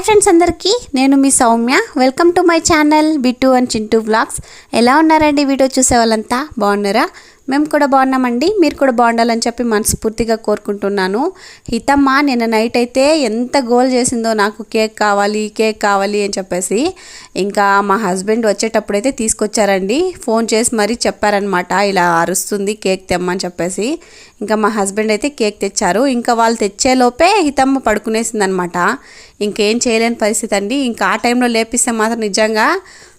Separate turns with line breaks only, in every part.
Hi friends అందరికీ నేను మీ Soumya. Welcome to my channel Bittu and Chintu vlogs ఎలా ఉన్నారండి వీడియో చూసే వాళ్ళంతా? బాగున్నారా? మేము కూడా బాగున్నామండి. మీరు కూడా బాగుండాలని చెప్పి మనస్ఫూర్తిగా కోరుకుంటున్నాను. హితమ్మ నిన్న నైట్ అయితే ఎంత గోల్ చేసిందో నాకు కేక్ కావాలి కేక్ కావాలి అని చెప్పేసి ఇంకా మా హస్బెండ్ వచ్చేటప్పుడు అయితే తీసుకొచ్చారండి. ఫోన్ చేసి మరీ చెప్పారనమాట ఇలా అరుస్తుంది కేక్ తెమ్మని చెప్పేసి. ఇంకా మా హస్బెండ్ అయితే కేక్ తెచ్చారు. ఇంకా వాళ్ళు తెచ్చేలోపే హితమ్మ పడుకునేసిందనమాట. ఇంకేం చేయలేని పరిస్థితి అండి. ఇంకా ఆ టైంలో లేపిస్తే మాత్రం నిజంగా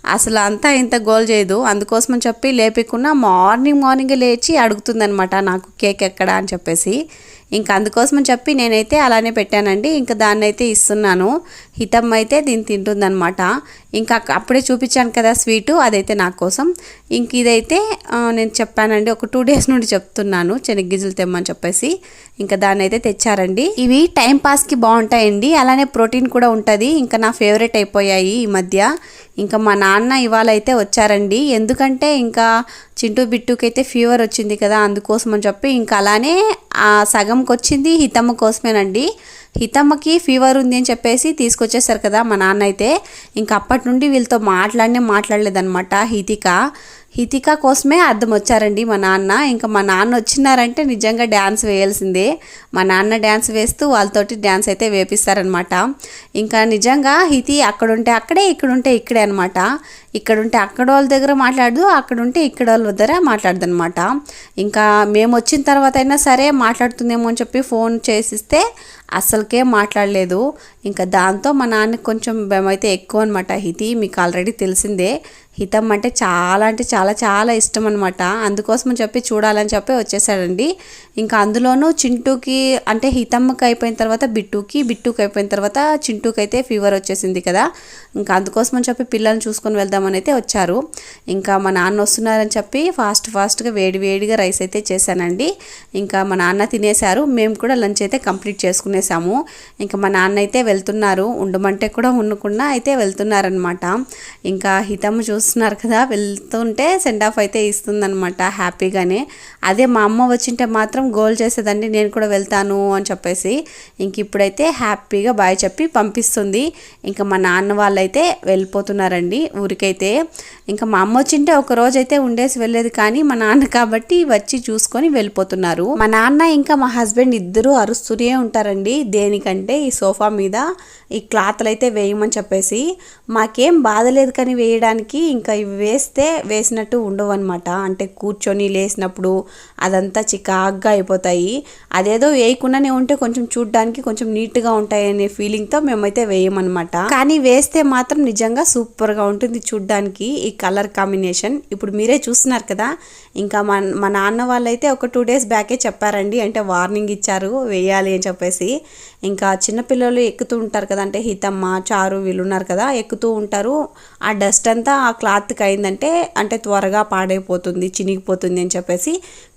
అసలు అంతా ఇంత గోల్ చేయదు. అందుకోసమని చెప్పి లేపికున్నా మార్నింగ్ మార్నింగే లేచి అడుగుతుందనమాట నాకు కేక్ ఎక్కడ అని చెప్పేసి. ఇంకా అందుకోసమని చెప్పి నేనైతే అలానే పెట్టానండి. ఇంకా దాన్ని అయితే ఇస్తున్నాను. హితమ్మ అయితే దీన్ని తింటుందనమాట ఇంకా అప్పుడే చూపించాను కదా స్వీటు అదైతే నా కోసం. ఇంక ఇదైతే నేను చెప్పానండి. ఒక టూ డేస్ నుండి చెప్తున్నాను చెనిగ్గిజులు తెమ్మని చెప్పేసి. ఇంకా దాన్ని అయితే తెచ్చారండి. ఇవి టైం పాస్కి బాగుంటాయండి అలానే ప్రోటీన్ కూడా ఉంటుంది. ఇంకా నా ఫేవరెట్ అయిపోయాయి ఈ మధ్య. ఇంకా మా నాన్న ఇవాళ అయితే వచ్చారండి. ఎందుకంటే ఇంకా చింటూ బిట్టుకైతే ఫీవర్ వచ్చింది కదా అందుకోసం అని చెప్పి ఇంకా అలానే ఆ సగంకి వచ్చింది హితమ్మ కోసమేనండి. హితమ్మకి ఫీవర్ ఉంది అని చెప్పేసి తీసుకొచ్చేసారు కదా మా నాన్న అయితే. ఇంకా అప్పటి నుండి వీళ్ళతో మాట్లాడినే మాట్లాడలేదన్నమాట హితిక. హితిక కోసమే అర్థం వచ్చారండి మా నాన్న. ఇంకా మా నాన్న వచ్చినారంటే నిజంగా డ్యాన్స్ వేయాల్సిందే. మా నాన్న డ్యాన్స్ వేస్తూ వాళ్ళతోటి డ్యాన్స్ అయితే వేపిస్తారనమాట. ఇంకా నిజంగా హితి అక్కడుంటే అక్కడే ఇక్కడుంటే ఇక్కడే అనమాట. ఇక్కడుంటే అక్కడ వాళ్ళ దగ్గర మాట్లాడదు అక్కడుంటే ఇక్కడ వాళ్ళ దగ్గర మాట్లాడదనమాట. ఇంకా మేము వచ్చిన తర్వాత అయినా సరే మాట్లాడుతుందేమో అని చెప్పి ఫోన్ చేసిస్తే అస్సలకే మాట్లాడలేదు. ఇంకా దాంతో మా నాన్నకి కొంచెం భయమైతే ఎక్కువ అనమాట. హితి మీకు ఆల్రెడీ తెలిసిందే. హితం అంటే చాలా అంటే చాలా చాలా ఇష్టం అనమాట అందుకోసం చెప్పి చూడాలని చెప్పి వచ్చేసాడండి. ఇంకా అందులోనూ చింటూకి అంటే హితమ్మకి అయిపోయిన తర్వాత బిట్టుకి బిట్టుకి అయిపోయిన తర్వాత చింటూకి అయితే ఫీవర్ వచ్చేసింది కదా. ఇంకా అందుకోసం అని చెప్పి పిల్లల్ని చూసుకొని వెళ్దామని అయితే వచ్చారు. ఇంకా మా నాన్న వస్తున్నారని చెప్పి ఫాస్ట్ ఫాస్ట్గా వేడి వేడిగా రైస్ అయితే చేశానండి. ఇంకా మా నాన్న తినేశారు. మేము కూడా లంచ్ అయితే కంప్లీట్ చేసుకునేసాము ఇంకా మా నాన్న అయితే వెళ్తున్నారు. ఉండమంటే కూడా ఉండకుండా అయితే వెళ్తున్నారనమాట ఇంకా హితమ్మ చూస్తున్నారు కదా వెళ్తుంటే సెండ్ ఆఫ్ అయితే ఇస్తుందన్నమాట హ్యాపీగానే. అదే మా అమ్మ వచ్చింటే మాత్రం గోల్ చేసేదండి నేను కూడా వెళ్తాను అని చెప్పేసి. ఇంక ఇప్పుడైతే హ్యాపీగా బాయ్ చెప్పి పంపిస్తుంది. ఇంకా మా నాన్న వాళ్ళైతే వెళ్ళిపోతున్నారండి ఊరికైతే. ఇంకా మా అమ్మ వచ్చింటే ఒక రోజు అయితే ఉండేసి వెళ్ళేది కానీ మా నాన్న కాబట్టి వచ్చి చూసుకొని వెళ్ళిపోతున్నారు. మా నాన్న ఇంకా మా హస్బెండ్ ఇద్దరు అరుస్తూనే ఉంటారండి. దేనికంటే ఈ సోఫా మీద ఈ క్లాత్లు అయితే వేయమని చెప్పేసి. మాకేం బాధ లేదు కానీ వేయడానికి ఇంకా ఇవి వేస్తే వేసినట్టు ఉండవు అనమాట అంటే కూర్చొని లేసినప్పుడు అదంతా చికాగ్గా అయిపోతాయి. అదేదో వేయకుండానే ఉంటే కొంచెం చూడ్డానికి కొంచెం నీట్గా ఉంటాయి అనే ఫీలింగ్తో మేమైతే వేయమన్నమాట. కానీ వేస్తే మాత్రం నిజంగా సూపర్గా ఉంటుంది చూడ్డానికి ఈ కలర్ కాంబినేషన్. ఇప్పుడు మీరే చూస్తున్నారు కదా ఇంకా మా మా నాన్న వాళ్ళైతే ఒక టూ డేస్ బ్యాకే చెప్పారండి. అంటే వార్నింగ్ ఇచ్చారు వేయాలి అని చెప్పేసి. ఇంకా చిన్నపిల్లలు ఎక్కుతూ ఉంటారు కదా అంటే హితమ్మ చారు వీళ్ళు ఉన్నారు కదా ఎక్కుతూ ఉంటారు. ఆ డస్ట్ అంతా ఆ క్లాత్కి అయిందంటే అంటే త్వరగా పాడైపోతుంది చినిగిపోతుంది అని చెప్పేసి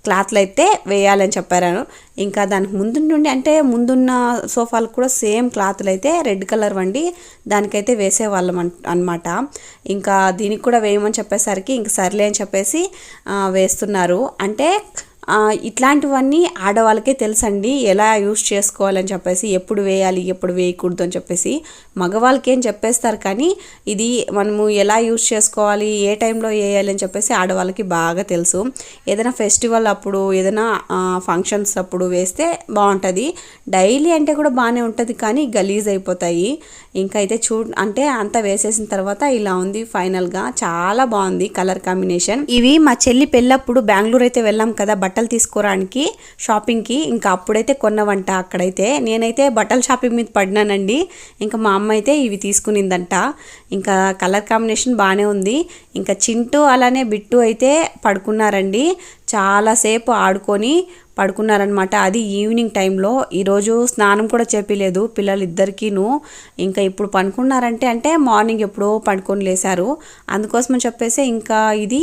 క్లాత్లు అయితే వేయాలని చెప్పారు. ఇంకా దానికి ముందు నుండి అంటే ముందున్న సోఫాలకు కూడా సేమ్ క్లాత్లు అయితే రెడ్ కలర్ వండి దానికైతే వేసేవాళ్ళం అనమాట ఇంకా దీనికి కూడా వేయమని చెప్పేసరికి ఇంక సర్లే అని చెప్పేసి వేస్తున్నారు. అంటే ఇట్లాంటివన్నీ ఆడవాళ్ళకే తెలుసండి. ఎలా యూస్ చేసుకోవాలని చెప్పేసి ఎప్పుడు వేయాలి ఎప్పుడు వేయకూడదు అని చెప్పేసి మగవాళ్ళకి ఏం చెప్పేస్తారు కానీ ఇది మనము ఎలా యూస్ చేసుకోవాలి ఏ టైంలో వేయాలి అని చెప్పేసి ఆడవాళ్ళకి బాగా తెలుసు. ఏదైనా ఫెస్టివల్ అప్పుడు ఏదైనా ఫంక్షన్స్ అప్పుడు వేస్తే బాగుంటుంది. డైలీ అంటే కూడా బాగానే ఉంటుంది కానీ గలీజ్ అయిపోతాయి. ఇంకా అయితే చూ అంటే అంతా వేసేసిన తర్వాత ఇలా ఉంది ఫైనల్గా. చాలా బాగుంది కలర్ కాంబినేషన్. ఇవి మా చెల్లి పెళ్ళప్పుడు బెంగళూరు అయితే వెళ్ళాం కదా బట్ బట్టలు తీసుకోవడానికి షాపింగ్కి. ఇంకా అప్పుడైతే కొన్నవంట అక్కడైతే. నేనైతే బట్టల షాపింగ్ మీద పడినానండి. ఇంకా మా అమ్మ అయితే ఇవి తీసుకునిందంట. ఇంకా కలర్ కాంబినేషన్ బాగానే ఉంది. ఇంకా చింటూ అలానే బిట్టు అయితే పడుకున్నారండి. చాలాసేపు ఆడుకొని పడుకున్నారనమాట అది ఈవినింగ్ టైంలో. ఈరోజు స్నానం కూడా చేపిలేదు పిల్లలిద్దరికీను. ఇంకా ఇప్పుడు పడుకున్నారంటే అంటే మార్నింగ్ ఎప్పుడో పడుకొని లేశారు అందుకోసమని చెప్పేసి ఇంకా ఇది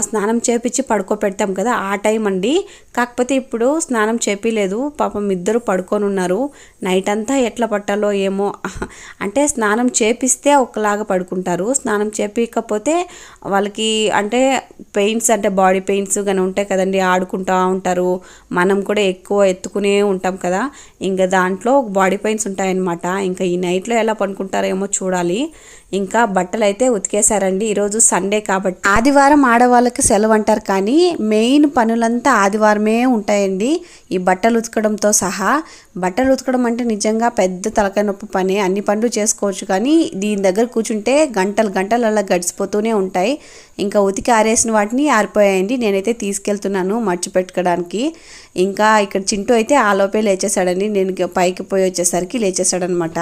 స్నానం చేపించి పడుకోపెడతాం కదా ఆ టైం అండి. కాకపోతే ఇప్పుడు స్నానం చేపిలేదు. పాపం ఇద్దరు పడుకొని ఉన్నారు నైట్ అంతా ఎట్లా పట్టాలో ఏమో. అంటే స్నానం చేపిస్తే ఒకలాగా పడుకుంటారు. స్నానం చేపించకపోతే వాళ్ళకి అంటే పెయిన్స్ అంటే బాడీ పెయిన్స్ కానీ ఉంటాయి కదండి. ఆడుకుంటూ ఉంటారు. మనం కూడా ఎక్కువ ఎత్తుకునే ఉంటాం కదా. ఇంకా దాంట్లో బాడీ పెయిన్స్ ఉంటాయన్నమాట. ఇంకా ఈ నైట్లో ఎలా పడుకుంటారేమో చూడాలి. ఇంకా బట్టలు అయితే ఉతికేశారండి ఈరోజు సండే కాబట్టి. ఆదివారం ఆడవాళ్ళకి సెలవు అంటారు కానీ మెయిన్ పనులంతా ఆదివారమే ఉంటాయండి. ఈ బట్టలు ఉతకడంతో సహా బట్టలు ఉతకడం అంటే నిజంగా పెద్ద తలకాయ నొప్పి పని. అన్ని పనులు చేసుకోవచ్చు కానీ దీని దగ్గర కూర్చుంటే గంటలు గంటలు అలా గడిచిపోతూనే ఉంటాయి. ఇంకా ఉతికి ఆరేసిన వాటిని ఆరిపోయాయండి. నేనైతే తీసుకెళ్తున్నాను మర్చిపెట్టుకోవడానికి. ఇంకా ఇక్కడ చింటూ అయితే ఆ లోపే లేచేసాడండి నేను పైకి పోయి వచ్చేసరికి లేచేసాడనమాట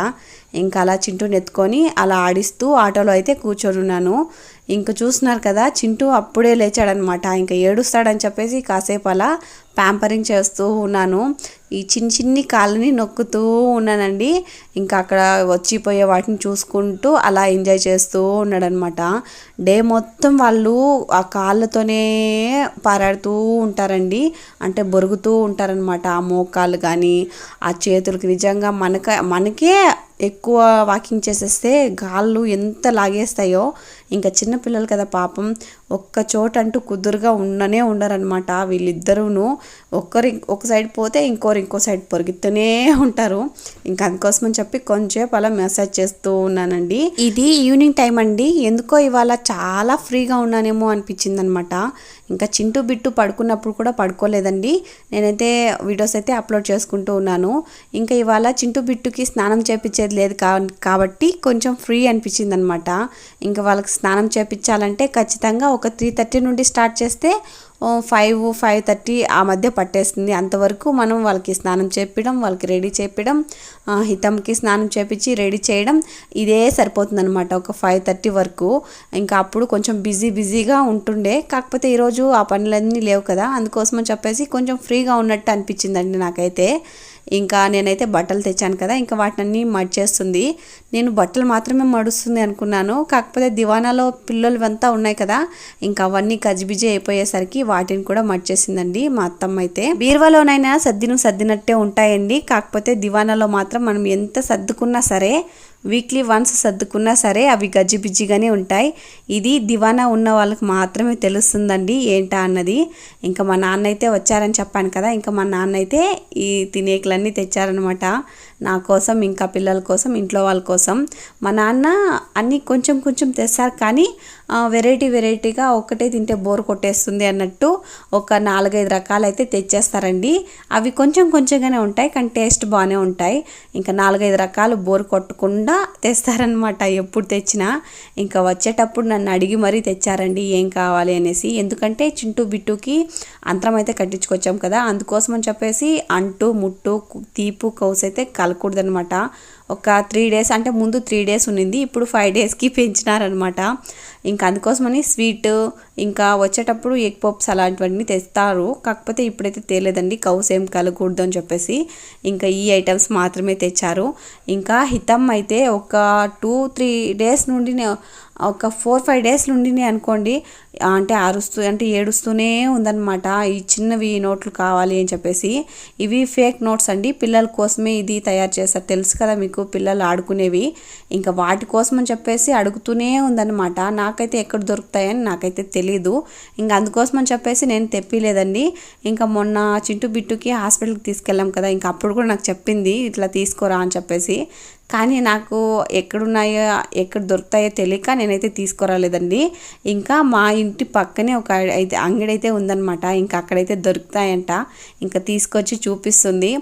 ఇంకా అలా చింటూని ఎత్తుకొని అలా ఆడిస్తూ ఆటోలో అయితే కూర్చొని ఉన్నాను ఇంకా చూస్తున్నారు కదా చింటూ అప్పుడే లేచాడనమాట. ఇంకా ఏడుస్తాడని చెప్పేసి కాసేపు అలా ప్యాంపరింగ్ చేస్తూ ఉన్నాను. ఈ చిన్న చిన్ని కాళ్ళని నొక్కుతూ ఉన్నానండి. ఇంకా అక్కడ వచ్చిపోయే వాటిని చూసుకుంటూ అలా ఎంజాయ్ చేస్తూ ఉన్నాడనమాట. డే మొత్తం వాళ్ళు ఆ కాళ్ళతోనే పారాడుతూ ఉంటారండి. అంటే బొరుగుతూ ఉంటారనమాట. ఆ మోకాళ్ళు కానీ ఆ చేతులకి. నిజంగా మనక మనకే ఎక్కువ వాకింగ్ చేసేస్తే గాళ్ళు ఎంత లాగేస్తాయో ఇంకా చిన్నపిల్లలు కదా పాపం ఒక్క చోట అంటూ కుదురుగా ఉండనే ఉండరనమాట వీళ్ళిద్దరూను ఒక్కరి ఒక సైడ్ పోతే ఇంకోరు ఇంకో సైడ్ పొరిగితేనే ఉంటారు. ఇంకా అందుకోసం అని చెప్పి కొంచెంసేపు అలా మెసేజ్ చేస్తూ ఉన్నానండి. ఇది ఈవినింగ్ టైం అండి. ఎందుకో ఇవాళ చాలా ఫ్రీగా ఉన్నానేమో అనిపించింది అనమాట ఇంకా చింటూ బిట్టు పడుకున్నప్పుడు కూడా పడుకోలేదండి. నేనైతే వీడియోస్ అయితే అప్లోడ్ చేసుకుంటూ ఉన్నాను. ఇంకా ఇవాళ చింటూ బిట్టుకి స్నానం చేపించేది లేదు కాబట్టి కొంచెం ఫ్రీ అనిపించింది అనమాట ఇంకా వాళ్ళకి స్నానం చేపించాలంటే ఖచ్చితంగా ఒక త్రీ థర్టీ నుండి స్టార్ట్ చేస్తే ఫైవ్ ఫైవ్ థర్టీ ఆ మధ్య పట్టేస్తుంది. అంతవరకు మనం వాళ్ళకి స్నానం చేపించడం వాళ్ళకి రెడీ చేపించడం హితంకి స్నానం చేపించి రెడీ చేయడం ఇదే సరిపోతుంది అనమాట ఒక ఫైవ్ థర్టీ వరకు. ఇంకా అప్పుడు కొంచెం బిజీ బిజీగా ఉంటుండే. కాకపోతే ఈరోజు ఆ పనులన్నీ లేవు కదా. అందుకోసం అని చెప్పేసి కొంచెం ఫ్రీగా ఉన్నట్టు అనిపించిందండి నాకైతే. ఇంకా నేనైతే బట్టలు తెచ్చాను కదా ఇంకా వాటిని మడిచేస్తుంది. నేను బట్టలు మాత్రమే మడుస్తుంది అనుకున్నాను. కాకపోతే దివానాలో పిల్లలు అంతా ఉన్నాయి కదా ఇంకా అవన్నీ గజిబిజి అయిపోయేసరికి వాటిని కూడా మడిచేసిందండి మా అత్తమ్మ అయితే. బీరువాలోనైనా సర్దిను సర్దినట్టే ఉంటాయండి. కాకపోతే దివానాలో మాత్రం మనం ఎంత సర్దుకున్నా సరే వీక్లీ వన్స్ సర్దుకున్నా సరే అవి గజిబిజిగానే ఉంటాయి. ఇది దివానా ఉన్న వాళ్ళకి మాత్రమే తెలుస్తుందండి ఏంటా అన్నది. ఇంకా మా నాన్న అయితే వచ్చారని చెప్పాను కదా ఇంకా మా నాన్న అయితే ఈ తినేకులన్నీ తెచ్చారనమాట నా కోసం ఇంకా పిల్లల కోసం ఇంట్లో వాళ్ళ కోసం. మా నాన్న అన్నీ కొంచెం కొంచెం తెస్తారు కానీ వెరైటీ వెరైటీగా ఒక్కటే తింటే బోర్ కొట్టేస్తుంది అన్నట్టు ఒక నాలుగైదు రకాలు అయితే తెచ్చేస్తారండి. అవి కొంచెం కొంచెంగానే ఉంటాయి కానీ టేస్ట్ బాగానే ఉంటాయి. ఇంకా నాలుగైదు రకాలు బోర్ కొట్టకుండా తెస్తారనమాట ఎప్పుడు తెచ్చినా. ఇంకా వచ్చేటప్పుడు నన్ను అడిగి మరీ తెచ్చారండి ఏం కావాలి అనేసి. ఎందుకంటే చింటూ బిట్టుకి అంతరం అయితే కట్టించుకొచ్చాం కదా అందుకోసం అని చెప్పేసి అంటు ముట్టు తీపు కౌస్ అయితే కలకూడదనమాట ఒక త్రీ డేస్ అంటే ముందు త్రీ డేస్ ఉన్నింది ఇప్పుడు ఫైవ్ డేస్కి పెంచినారనమాట. ఇంకా అందుకోసమని స్వీట్ ఇంకా వచ్చేటప్పుడు ఎగ్ పప్స్ అలాంటివన్నీ తెస్తారు. కాకపోతే ఇప్పుడైతే తేలేదండి కౌస్ ఏం కలగకూడదు అని చెప్పేసి ఇంకా ఈ ఐటమ్స్ మాత్రమే తెచ్చారు. ఇంకా హితం అయితే ఒక టూ త్రీ డేస్ నుండి ఒక ఫోర్ ఫైవ్ డేస్ నుండి అనుకోండి అంటే అరుస్తూ అంటే ఏడుస్తూనే ఉందన్నమాట. ఈ చిన్నవి నోట్లు కావాలి అని చెప్పేసి ఇవి ఫేక్ నోట్స్ అండి. పిల్లల కోసమే ఇది తయారు చేస్తారు తెలుసు కదా మీకు పిల్లలు ఆడుకునేవి. ఇంకా వాటి కోసం అని చెప్పేసి అడుగుతూనే ఉందన్నమాట. నాకైతే ఎక్కడ దొరుకుతాయని నాకైతే తెలీదు. ఇంకా అందుకోసం అని చెప్పేసి నేను తెప్పిలేదండి. ఇంకా మొన్న చింటు బిట్టుకి హాస్పిటల్కి తీసుకెళ్ళాం కదా ఇంకా అప్పుడు కూడా నాకు చెప్పింది ఇట్లా తీసుకోరా అని చెప్పేసి. కానీ నాకు ఎక్కడున్నాయో ఎక్కడ దొరుకుతాయో తెలియక నేనైతే తీసుకురాలేదండి. ఇంకా మా ఇంటి పక్కనే ఒక అయితే అంగడి అయితే ఉందన్నమాట. ఇంకా అక్కడైతే దొరుకుతాయంట. ఇంకా తీసుకొచ్చి చూపిస్తుంది.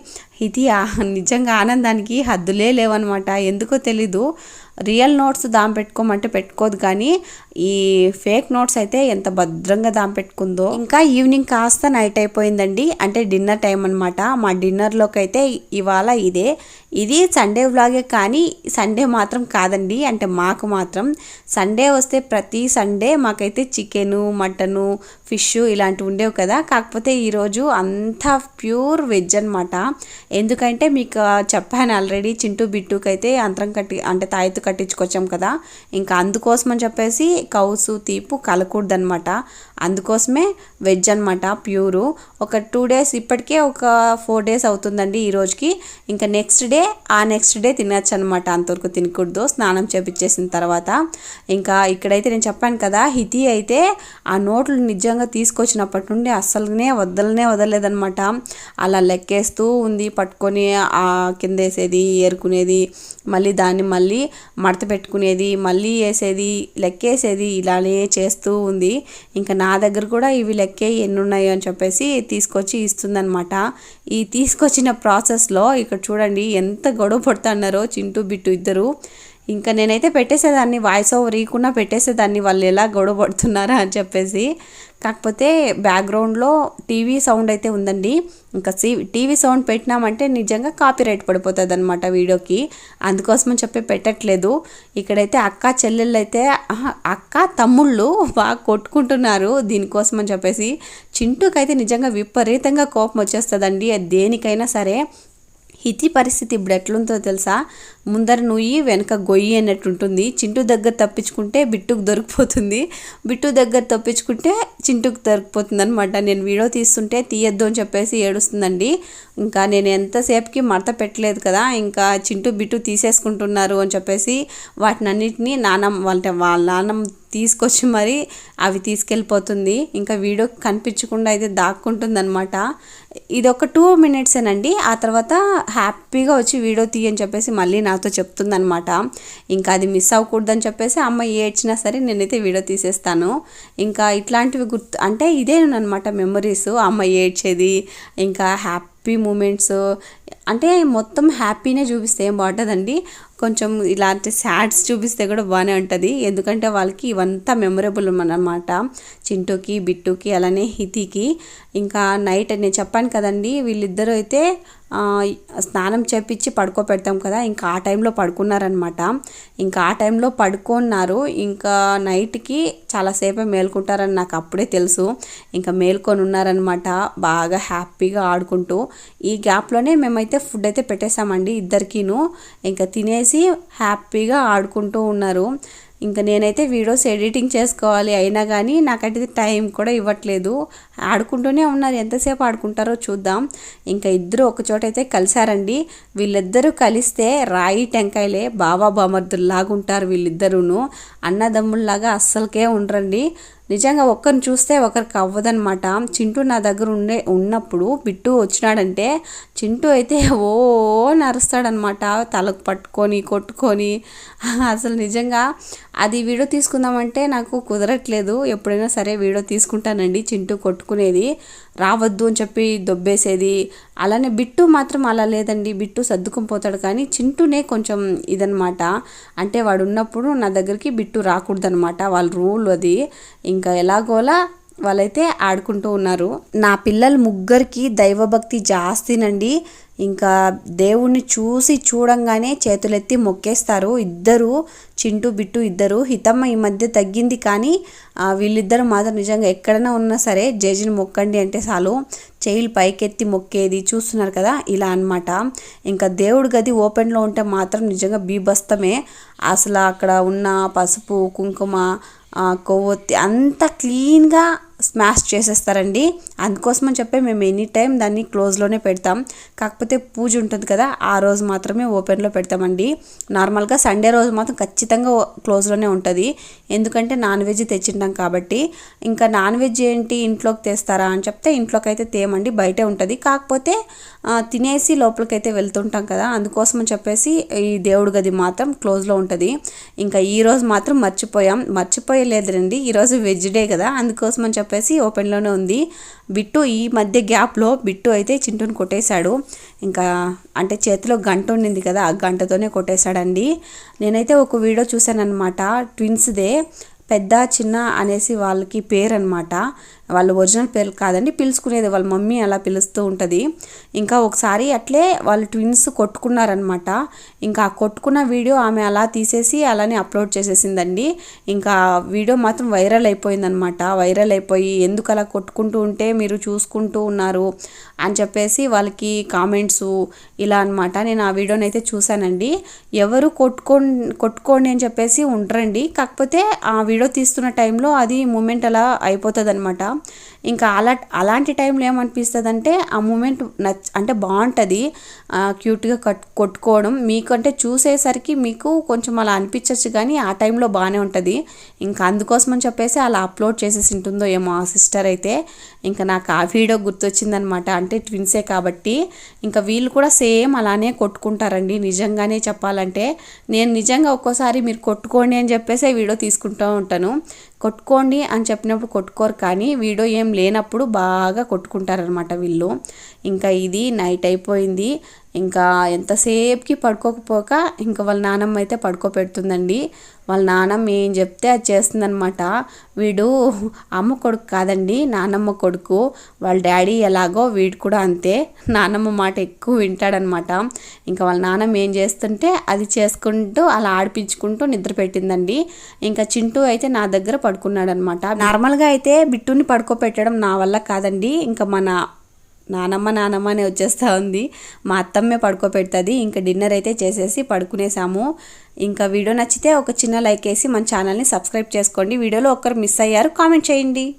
ఇది ఆ- నిజంగా ఆనందానికి హద్దులే లేవన్నమాట. ఎందుకో తెలీదు. రియల్ నోట్స్ దాంపెట్టుకోమంటే పెట్టుకోదు కానీ ఈ ఫేక్ నోట్స్ అయితే ఎంత భద్రంగా దాంపెట్టుకుందో ఇంకా ఈవినింగ్ కాస్త నైట్ అయిపోయిందండి. అంటే డిన్నర్ టైం అనమాట మా డిన్నర్లోకి అయితే ఇవాళ ఇదే. ఇది సండే వ్లాగే కానీ సండే మాత్రం కాదండి. అంటే మాకు మాత్రం సండే వస్తే ప్రతి సండే మాకైతే చికెను మటను ఫిష్ ఇలాంటివి ఉండేవి కదా. కాకపోతే ఈరోజు అంతా ప్యూర్ వెజ్ అనమాట ఎందుకంటే మీకు చెప్పాను ఆల్రెడీ చింటూ బిట్టుకు అయితే అంతరం కట్టి అంటే తాయెత్తు కట్టించుకొచ్చాం కదా. ఇంకా అందుకోసం అని చెప్పేసి కౌసు తీపు కలకూడదనమాట అందుకోసమే వెజ్ అనమాట ప్యూరు. ఒక టూ డేస్ ఇప్పటికే ఒక ఫోర్ డేస్ అవుతుందండి ఈ రోజుకి. ఇంకా నెక్స్ట్ డే ఆ నెక్స్ట్ డే తినచ్చు అనమాట అంతవరకు తినకూడదు. స్నానం చేపించేసిన తర్వాత. ఇంకా ఇక్కడైతే నేను చెప్పాను కదా హితి అయితే ఆ నోట్లు నిజంగా తీసుకొచ్చినప్పటి నుండి అస్సలునే వదలనే వదలలేదనమాట అలా లెక్కేస్తూ ఉంది పట్టుకొని ఆ కింద వేసేది ఏరుకునేది మళ్ళీ దాన్ని మళ్ళీ మడత పెట్టుకునేది మళ్ళీ వేసేది లెక్కేసేది ఇలానే చేస్తూ ఉంది. ఇంకా నా దగ్గర కూడా ఇవి లెక్కే ఎన్ని ఉన్నాయో అని చెప్పేసి తీసుకొచ్చి ఇస్తుందన్నమాట. ఈ తీసుకొచ్చిన ప్రాసెస్లో ఇక్కడ చూడండి ఎంత గొడవ పడుతున్నారో చింటూ బిట్టు ఇద్దరు. ఇంకా నేనైతే పెట్టేసేదాన్ని వాయిస్ ఓవర్ ఇవ్వకుండా పెట్టేసేదాన్ని వాళ్ళు ఎలా గొడవ పడుతున్నారా అని చెప్పేసి. కాకపోతే బ్యాక్గ్రౌండ్లో టీవీ సౌండ్ అయితే ఉందండి. ఇంకా సి టీవీ సౌండ్ పెట్టినామంటే నిజంగా కాపీరైట్ పడిపోతుంది అనమాట వీడియోకి. అందుకోసమని చెప్పి పెట్టట్లేదు. ఇక్కడైతే అక్క చెల్లెళ్ళు అయితే అక్క తమ్ముళ్ళు బాగా కొట్టుకుంటున్నారు దీనికోసం అని చెప్పేసి. చింటూకైతే నిజంగా విపరీతంగా కోపం వచ్చేస్తుందండి. దేనికైనా సరే హితి పరిస్థితి ఇప్పుడు ఎట్లుందో తెలుసా? ముందర నుయ్యి వెనక గొయ్యి అన్నట్టు ఉంటుంది చింటూ దగ్గర తప్పించుకుంటే బిట్టుకు దొరికిపోతుంది. బిట్టు దగ్గర తప్పించుకుంటే చింటూకు దొరికిపోతుంది అనమాట నేను వీడియో తీస్తుంటే తీయొద్దు అని చెప్పేసి ఏడుస్తుందండి. ఇంకా నేను ఎంతసేపుకి మడత పెట్టలేదు కదా ఇంకా చింటూ బిట్టు తీసేసుకుంటున్నారు అని చెప్పేసి వాటిని అన్నిటినీ నానమ్మ వాళ్ళ వాళ్ళ నాన్నమ్మ తీసుకొచ్చి మరి అవి తీసుకెళ్ళిపోతుంది. ఇంకా వీడియో కనిపించకుండా అయితే దాక్కుంటుంది అనమాట ఇది ఒక టూ మినిట్సేనండి ఆ తర్వాత హ్యాపీగా వచ్చి వీడియో తీయని చెప్పేసి మళ్ళీ నాతో చెప్తుందనమాట ఇంకా అది మిస్ అవ్వకూడదని చెప్పేసి అమ్మ ఏడ్చినా సరే నేనైతే వీడియో తీసేస్తాను. ఇంకా ఇట్లాంటివి గుర్తు అంటే ఇదేనమాట మెమరీస్ అమ్మ ఏడ్చేది ఇంకా హ్యాపీ మూమెంట్స్. అంటే మొత్తం హ్యాపీనే చూపిస్తే ఏం బాగుంటుందండి. కొంచెం ఇలాంటి సాడ్స్ చూపిస్తే కూడా బాగానే ఉంటుంది. ఎందుకంటే వాళ్ళకి ఇవంతా మెమొరబుల్ అనమాట చింటూకి బిట్టుకి అలానే హితికి. ఇంకా నైట్ నేను చెప్పాను కదండి వీళ్ళిద్దరూ అయితే స్నానం చేపించి పడుకోబెడతాం కదా. ఇంకా ఆ టైంలో పడుకున్నారనమాట ఇంకా ఆ టైంలో పడుకున్నారు. ఇంకా నైట్కి చాలాసేపే మేల్కుంటారని నాకు అప్పుడే తెలుసు. ఇంకా మేల్కొని ఉన్నారనమాట బాగా హ్యాపీగా ఆడుకుంటూ. ఈ గ్యాప్లోనే మేమైతే ఫుడ్ అయితే పెట్టేశామండి ఇద్దరికీను. ఇంకా తినేసి హ్యాపీగా ఆడుకుంటూ ఉన్నారు. ఇంకా నేనైతే వీడియోస్ ఎడిటింగ్ చేసుకోవాలి అయినా కానీ నాకైతే టైం కూడా ఇవ్వట్లేదు. ఆడుకుంటూనే ఉన్నారు. ఎంతసేపు ఆడుకుంటారో చూద్దాం. ఇంకా ఇద్దరు ఒకచోట అయితే కలిశారండి. వీళ్ళిద్దరూ కలిస్తే రాయి టెంకాయలే బాబా బామర్దుల్లాగా ఉంటారు వీళ్ళిద్దరూను. అన్నదమ్ముల్లాగా అస్సలకే ఉండరండి. నిజంగా ఒక్కరిని చూస్తే ఒకరికి అవ్వదనమాట చింటూ నా దగ్గర ఉండే ఉన్నప్పుడు బిట్టు వచ్చినాడంటే చింటూ అయితే ఓ నరుస్తాడనమాట తలకు పట్టుకొని కొట్టుకొని. అసలు నిజంగా అది వీడియో తీసుకుందామంటే నాకు కుదరట్లేదు. ఎప్పుడైనా సరే వీడియో తీసుకుంటానండి చింటూ కొట్టుకునేది. రావద్దు అని చెప్పి దొబ్బేసేది. అలానే బిట్టు మాత్రం అలా లేదండి. బిట్టు సర్దుకొని పోతాడు. కానీ చింటూనే కొంచెం ఇదనమాట అంటే వాడు ఉన్నప్పుడు నా దగ్గరికి బిట్టు రాకూడదనమాట వాళ్ళ రూల్ అది. ఇంకా ఎలాగోలా వాళ్ళైతే ఆడుకుంటూ ఉన్నారు. నా పిల్లలు ముగ్గురికి దైవభక్తి జాస్తినండి. ఇంకా దేవుణ్ణి చూసి చూడంగానే చేతులెత్తి మొక్కేస్తారు. ఇద్దరు చింటూ బిట్టు ఇద్దరు. హితమ్మ ఈ మధ్య తగ్గింది కానీ వీళ్ళిద్దరు మాత్రం నిజంగా ఎక్కడైనా ఉన్నా సరే జేజీని మొక్కండి అంటే చాలు. చేయిలు పైకెత్తి మొక్కేది చూస్తున్నారు కదా ఇలా అన్నమాట. ఇంకా దేవుడి గది ఓపెన్లో ఉంటే మాత్రం నిజంగా బీభస్తమే అసలు అక్కడ ఉన్న పసుపు కుంకుమ కొవ్వొత్తి అంత క్లీన్గా స్మాష్ చేసేస్తారండి. అందుకోసమని చెప్పి మేము ఎనీ టైం దాన్ని క్లోజ్లోనే పెడతాం. కాకపోతే పూజ ఉంటుంది కదా ఆ రోజు మాత్రమే ఓపెన్లో పెడతామండి. నార్మల్గా సండే రోజు మాత్రం ఖచ్చితంగా క్లోజ్లోనే ఉంటుంది. ఎందుకంటే నాన్ వెజ్ తెచ్చింటాం కాబట్టి. ఇంకా నాన్ వెజ్ ఏంటి ఇంట్లోకి తెస్తారా అని చెప్తే ఇంట్లోకి అయితే తేమండి బయటే ఉంటుంది. కాకపోతే తినేసి లోపలికి అయితే వెళ్తుంటాం కదా అందుకోసం అని చెప్పేసి ఈ దేవుడి గది మాత్రం క్లోజ్లో ఉంటుంది. ఇంకా ఈ రోజు మాత్రం మర్చిపోయాం. మర్చిపోయలేదురండి ఈరోజు వెజ్ డే కదా అందుకోసం అని చెప్పేసి ఓపెన్లోనే ఉంది. బిట్టు ఈ మధ్య గ్యాప్లో బిట్టు అయితే చింటూని కొట్టేశాడు. ఇంకా అంటే చేతిలో గంట ఉండింది కదా ఆ గంటతోనే కొట్టేశాడండి. నేనైతే ఒక వీడియో చూశానమాట ట్విన్స్దే పెద్ద చిన్న అనేసి వాళ్ళకి పేరు అనమాట వాళ్ళు ఒరిజినల్ పేరు కాదండి పిలుచుకునేది వాళ్ళ మమ్మీ అలా పిలుస్తూ ఉంటుంది. ఇంకా ఒకసారి అట్లే వాళ్ళు ట్విన్స్ కొట్టుకున్నారనమాట. ఇంకా ఆ కొట్టుకున్న వీడియో ఆమె అలా తీసేసి అలానే అప్లోడ్ చేసేసిందండి. ఇంకా వీడియో మాత్రం వైరల్ అయిపోయిందనమాట. వైరల్ అయిపోయి ఎందుకు అలా కొట్టుకుంటూ ఉంటే మీరు చూసుకుంటూ ఉన్నారు అని చెప్పేసి వాళ్ళకి కామెంట్స్ ఇలా అనమాట. నేను ఆ వీడియోని అయితే చూశానండి. ఎవరు కొట్టుకో కొట్టుకోండి అని చెప్పేసి ఉండరండి. కాకపోతే ఆ వీడియో తీస్తున్న టైంలో అది మూమెంట్ అలా అయిపోతుంది అనమాట ఇంకా అలా అలాంటి టైంలో ఏమనిపిస్తుంది అంటే ఆ మూమెంట్ నచ్చ అంటే బాగుంటుంది. క్యూట్గా కట్ కొట్టుకోవడం. మీకంటే చూసేసరికి మీకు కొంచెం అలా అనిపించవచ్చు కానీ ఆ టైంలో బాగానే ఉంటుంది. ఇంకా అందుకోసం అని చెప్పేసి అలా అప్లోడ్ చేసేసి ఉంటుందో ఏమో ఆ సిస్టర్ అయితే. ఇంకా నాకు ఆ వీడియో గుర్తొచ్చిందనమాట అంటే ట్విన్సే కాబట్టి. ఇంకా వీళ్ళు కూడా సేమ్ అలానే కొట్టుకుంటారండి. నిజంగానే చెప్పాలంటే. నేను నిజంగా ఒక్కోసారి మీరు కొట్టుకోండి అని చెప్పేసి వీడియో తీసుకుంటూ ఉంటాను. కొట్టుకోండి అని చెప్పినప్పుడు కొట్టుకోరు కానీ వీడియో ఏం లేనప్పుడు బాగా కొట్టుకుంటారనమాట వీళ్ళు. ఇంకా ఇది నైట్ అయిపోయింది. ఇంకా ఎంతసేపుకి పడుకోకపోక ఇంకా వాళ్ళ నానమ్మ అయితే పడుకోపెడుతుందండి వాళ్ళ నానమ్మ ఏం చెప్తే అది చేస్తుందనమాట వీడు అమ్మ కొడుకు కాదండి నానమ్మ కొడుకు. వాళ్ళ డాడీ ఎలాగో వీడు కూడా అంతే. నానమ్మ మాట ఎక్కువ వింటాడనమాట ఇంకా వాళ్ళ నానమ్మ ఏం చేస్తుంటే అది చేసుకుంటూ అలా ఆడిపించుకుంటూ నిద్ర పెట్టిందండి. ఇంకా చింటూ అయితే నా దగ్గర పడుకున్నాడనమాట నార్మల్గా అయితే బిట్టుని పడుకోపెట్టడం నా వల్ల కాదండి. ఇంకా మన నానమ్మ నానమ్మ అని వచ్చేస్తూ ఉంది. మా అత్తమ్మే పడుకోబెడుతుంది. ఇంకా డిన్నర్ అయితే చేసేసి పడుకునేసాము. ఇంకా వీడియో నచ్చితే ఒక చిన్న లైక్ వేసి మన ఛానల్ని సబ్స్క్రైబ్ చేసుకోండి. వీడియోలో ఒక్కరు మిస్ అయ్యారు కామెంట్ చేయండి.